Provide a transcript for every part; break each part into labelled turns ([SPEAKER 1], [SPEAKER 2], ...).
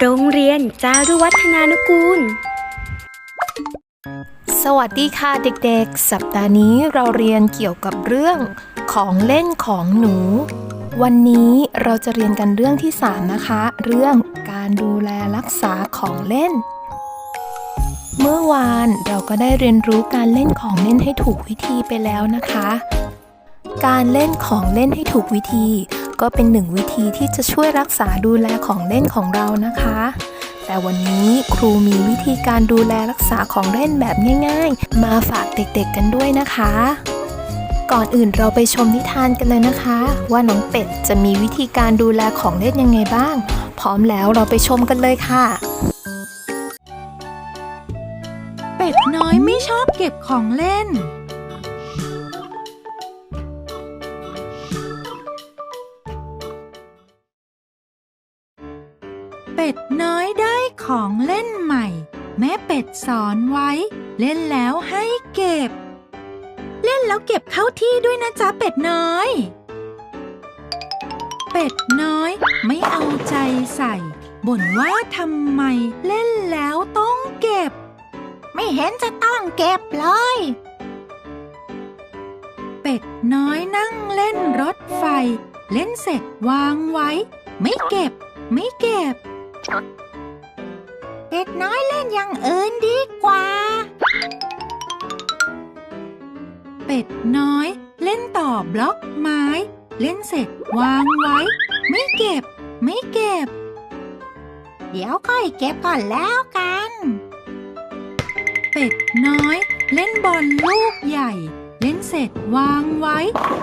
[SPEAKER 1] โรงเรียนจารุวัฒนานุกูล
[SPEAKER 2] สวัสดีค่ะเด็กๆ สัปดาห์นี้เราเรียนเกี่ยวกับเรื่องของเล่นของหนู วันนี้เราจะเรียนกันเรื่องที่ 3 นะคะ เรื่องการดูแลรักษาของเล่น เมื่อวานเราก็ได้เรียนรู้การเล่นของเล่นให้ถูกวิธีไปแล้วนะคะ การเล่นของเล่นให้ถูกวิธี ก็เป็นหนึ่งวิธีที่จะช่วยรักษาดูแลของเล่นของเรานะคะ แต่วันนี้ครูมีวิธีการดูแลรักษาของเล่นแบบง่ายๆ มาฝากเด็กๆกันด้วยนะคะ ก่อนอื่นเราไปชมนิทานกันเลยนะคะ ว่าน้องเป็ดจะมีวิธีการดูแลของเล่นยังไงบ้าง พร้อมแล้วเราไปชมกันเลยค่ะ
[SPEAKER 3] เป็ดน้อยไม่ชอบเก็บของเล่น เป็ดน้อยได้ของเล่นใหม่ แม่เป็ดสอนไว้ เล่นแล้วให้เก็บ เล่นแล้วเก็บเข้าที่ด้วยนะจ๊ะเป็ดน้อย เป็ดน้อยไม่เอาใจใส่ บ่นว่าทำไมเล่นแล้วต้องเก็บ ไม่เห็นจะต้องเก็บเลย เป็ดน้อยนั่งเล่นรถไฟ เล่นเสร็จวางไว้ ไม่เก็บ ไม่เก็บ เป็ดน้อยเล่นอย่างอื่นดีกว่า เป็ดน้อย เล่นต่อบล็อกไม้ เล่นเสร็จวางไว้ ไม่เก็บ ไม่เก็บ เดี๋ยวค่อยเก็บก่อนแล้วกัน เป็ดน้อย เล่นบอลลูกใหญ่ เล่นเสร็จวางไว้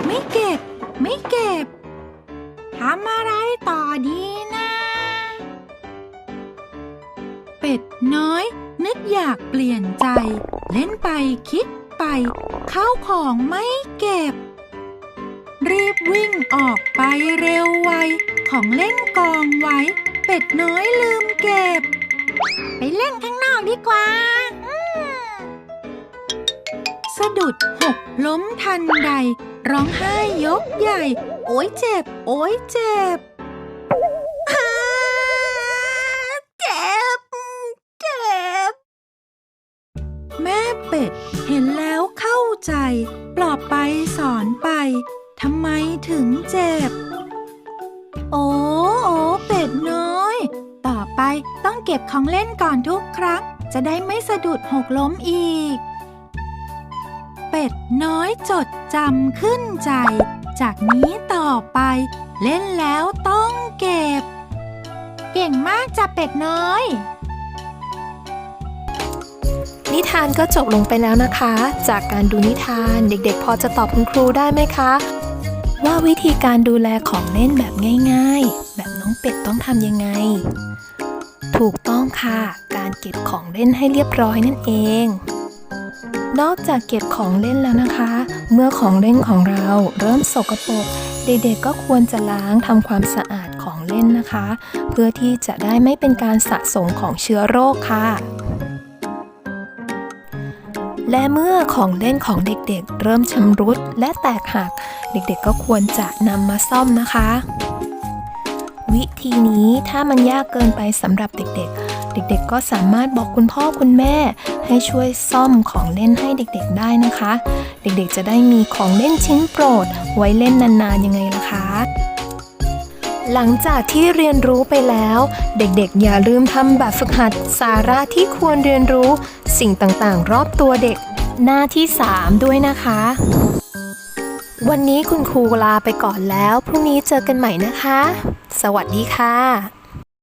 [SPEAKER 3] ไม่เก็บ ไม่เก็บทำอะไรต่อดี นะเป็ดน้อย นึกอยากเปลี่ยนใจ เล่นไปคิดไปเข้าของไม่เก็บ รีบวิ่งออกไปเร็วไว ของเล่นกองไว้ เป็ดน้อยลืมเก็บ ไปเล่นข้างนอกดีกว่าสะดุดหกล้มทันใด ร้องไห้ยกใหญ่ โอ้ยเจ็บ โอ้ยเจ็บ เป็ด เห็นแล้วเข้าใจ ปลอบไปสอนไปทำไมถึงเจ็บ โอ้โอ้เป็ดน้อย ต่อไปต้องเก็บของเล่นก่อนทุกครั้ง จะได้ไม่สะดุดหกล้มอีก เป็ดน้อยจดจำขึ้นใจ จากนี้ต่อไป เล่นแล้วต้องเก็บ เก่งมากจ้ะเป็ดน้อย
[SPEAKER 2] นิทานก็จบลงไปแล้วนะคะ จากการดูนิทานเด็กๆ พอจะตอบคุณครูได้ไหมคะ ว่าวิธีการดูแลของเล่นแบบง่าย ๆ แบบน้องเป็ดต้องทำยังไง ถูกต้องค่ะ การเก็บของเล่นให้เรียบร้อยนั่นเองนอกจากเก็บของเล่นแล้วนะคะ เมื่อของเล่นของเราเริ่มสกปรกเด็กๆก็ควรจะล้างทำความสะอาดของเล่นนะคะ เพื่อที่จะได้ไม่เป็นการสะสมของเชื้อโรคค่ะ และเมื่อของเล่นของเด็กๆ เริ่มชำรุดและแตกหัก เด็กๆก็ควรจะนำมาซ่อมนะคะ วิธีนี้ถ้ามันยากเกินไปสำหรับเด็กๆ เด็กๆ ก็สามารถบอกคุณพ่อคุณแม่ ให้ช่วยซ่อมของเล่นให้เด็กๆได้นะคะ เด็กๆ จะได้มีของเล่นชิ้นโปรด ไว้เล่นนานๆยังไงล่ะคะ หลังจากที่เรียนรู้ไปแล้ว เด็กๆ อย่าลืมทำแบบฝึกหัดสาระที่ควรเรียนรู้ สิ่งต่างๆ รอบตัวเด็ก หน้าที่ 3 ด้วยนะคะ วันนี้คุณครูลาไปก่อนแล้ว พรุ่งนี้เจอกันใหม่นะคะ สวัสดีค่ะ